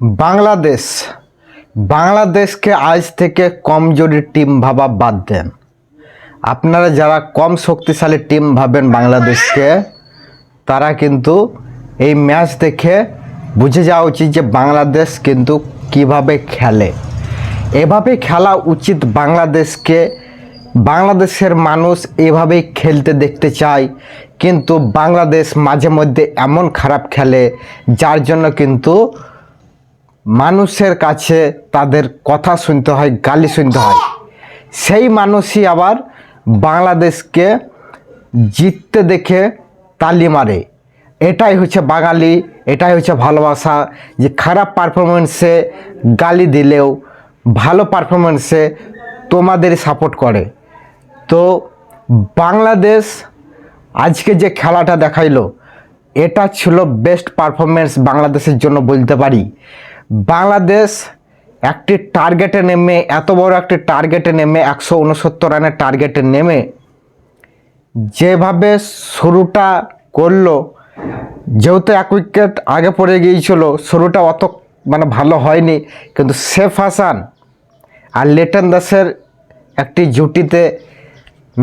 বাংলাদেশ, বাংলাদেশকে আজ থেকে কমজোরি টিম ভাবা বাদ দেন। আপনারা যারা কম শক্তিশালী টিম ভাবেন বাংলাদেশকে, তারা কিন্তু এই ম্যাচ দেখে বুঝে যাওয়া উচিত যে বাংলাদেশ কিন্তু কীভাবে খেলে। এভাবে খেলা উচিত বাংলাদেশকে। বাংলাদেশের মানুষ এভাবেই খেলতে দেখতে চায়, কিন্তু বাংলাদেশ মাঝে মধ্যে এমন খারাপ খেলে, যার জন্য কিন্তু মানুষের কাছে তাদের কথা শুনতে হয়, গালি শুনতে হয়। সেই মানুষই আবার বাংলাদেশকে জিততে দেখে তালি মারে। এটাই হচ্ছে বাঙালি, এটাই হচ্ছে ভালোবাসা যে খারাপ পারফরমেন্সে গালি দিলেও ভালো পারফরমেন্সে তোমাদেরই সাপোর্ট করে। তো বাংলাদেশ আজকে যে খেলাটা দেখাইলো, এটা ছিল বেস্ট পারফরমেন্স বাংলাদেশের জন্য বলতে পারি। বাংলাদেশ একটি টার্গেটে নেমে, এত বড় একটি টার্গেটে নেমে, একশো উনসত্তর রানের টার্গেটে নেমে, যেভাবে শুরুটা করল, যেহেতু এক উইকেট আগে পড়ে গিয়েছিল, শুরুটা অত মানে ভালো হয়নি, কিন্তু শেফ হাসান আর লেটন দাসের একটি জুটিতে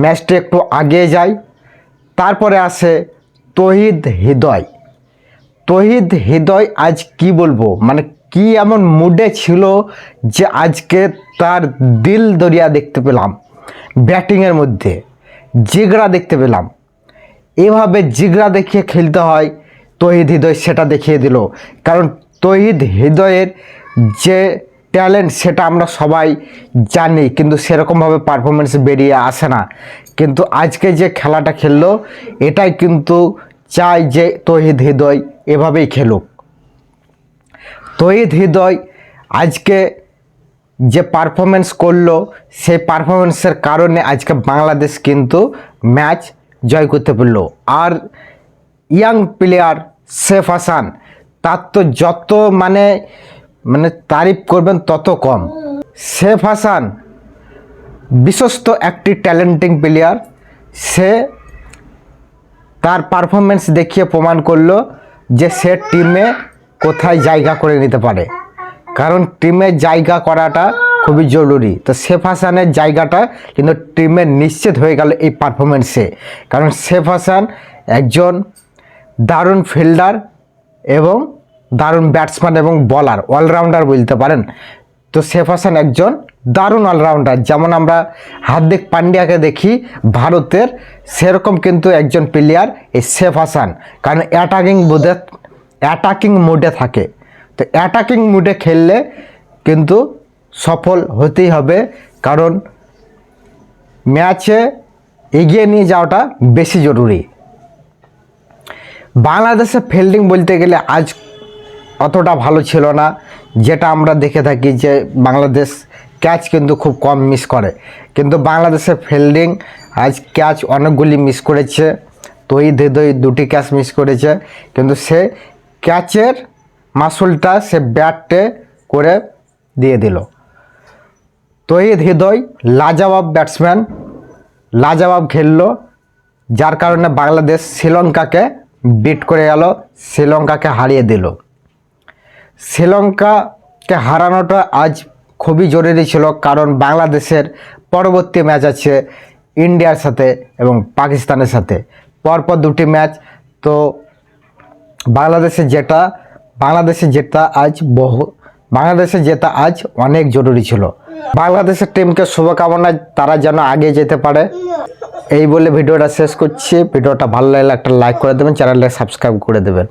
ম্যাচটি একটু আগিয়ে যায়। তারপরে আসে তহিদ হৃদয়। তহিদ হৃদয় আজ কি বলব? মানে কি এমন মুডে ছিল যে আজকে তার দিল দরিয়া দেখতে পেলাম ব্যাটিংয়ের মধ্যে জিগড়া দেখতে পেলাম। এভাবে জিগড়া দেখিয়ে খেলতে হয়, তহিদ হৃদয় সেটা দেখিয়ে দিল। কারণ তহিদ হৃদয়ের যে ট্যালেন্ট সেটা আমরা সবাই জানি, কিন্তু সেরকমভাবে পারফরমেন্স বেরিয়ে আসে না। কিন্তু আজকে যে খেলাটা খেললো, এটাই কিন্তু চাই যে তহিদ হৃদয় এভাবেই খেলুক। তহিদ হৃদয় আজকে যে পারফরমেন্স করল, সেই পারফরমেন্সের কারণে আজকে বাংলাদেশ কিন্তু ম্যাচ জয় করতে পারল। আর ইয়াং প্লেয়ার শেফ হাসান তার তো যত মানে মানে তারিফ করবেন তত কম। শেফ হাসান বিশ্বস্ত একটি ট্যালেন্টিং প্লেয়ার সে তার পারফরমেন্স দেখিয়ে প্রমাণ করল যে সে টিমে কোথায় জায়গা করে নিতে পারে। কারণ টিমে জায়গা করাটা খুবই জরুরি। তো শেফ হাসানের জায়গাটা কিন্তু টিমের নিশ্চিত হয়ে গেল এই পারফরমেন্সে কারণ শেফ হাসান একজন দারুণ ফিল্ডার এবং দারুণ ব্যাটসম্যান এবং বলার অলরাউন্ডার বলতে পারেন। তো শেফ হাসান একজন দারুণ অলরাউন্ডার যেমন আমরা হার্দিক পান্ডিয়াকে দেখি, ভারতের সেরকম কিন্তু একজন প্লেয়ার এই শেফ হাসান। কারণ অ্যাটাকিং বুধে অ্যাটাকিং মুডে থাকে। তো অ্যাটাকিং মুডে খেললে কিন্তু সফল হতেই হবে, কারণ ম্যাচে এগিয়ে নিয়ে যাওয়াটা বেশি জরুরি। বাংলাদেশে ফিল্ডিং বলতে গেলে আজ অতটা ভালো ছিল না, যেটা আমরা দেখে থাকি যে বাংলাদেশ ক্যাচ কিন্তু খুব কম মিস করে। কিন্তু বাংলাদেশের ফিল্ডিং আজ ক্যাচ অনেকগুলি মিস করেছে তৈ দই দুটি ক্যাচ মিস করেছে, কিন্তু সে ক্যাচের মাসুলটা সে ব্যাটে করে দিয়ে দিল। তহিদ হৃদয় লাজাবাব ব্যাটসম্যান, লাজাবাব খেললো, যার কারণে বাংলাদেশ শ্রীলঙ্কাকে বিট করে গেল, শ্রীলঙ্কাকে হারিয়ে দিল। শ্রীলঙ্কাকে হারানোটা আজ খুবই জরুরি ছিল, কারণ বাংলাদেশের পরবর্তী ম্যাচ আছে ইন্ডিয়ার সাথে এবং পাকিস্তানের সাথে। পরপর দুটি ম্যাচ, তো বাংলাদেশে যেটা বাংলাদেশে যেটা আজ বহু বাংলাদেশে যেটা আজ অনেক জরুরি ছিল। বাংলাদেশের টিমকে শুভকামনা, তারা যেন আগে যেতে পারে। এই বলে ভিডিওটা শেষ করছি। ভিডিওটা ভালো লাগলে একটা লাইক করে দেবেন চ্যানেলটা সাবস্ক্রাইব করে দেবেন।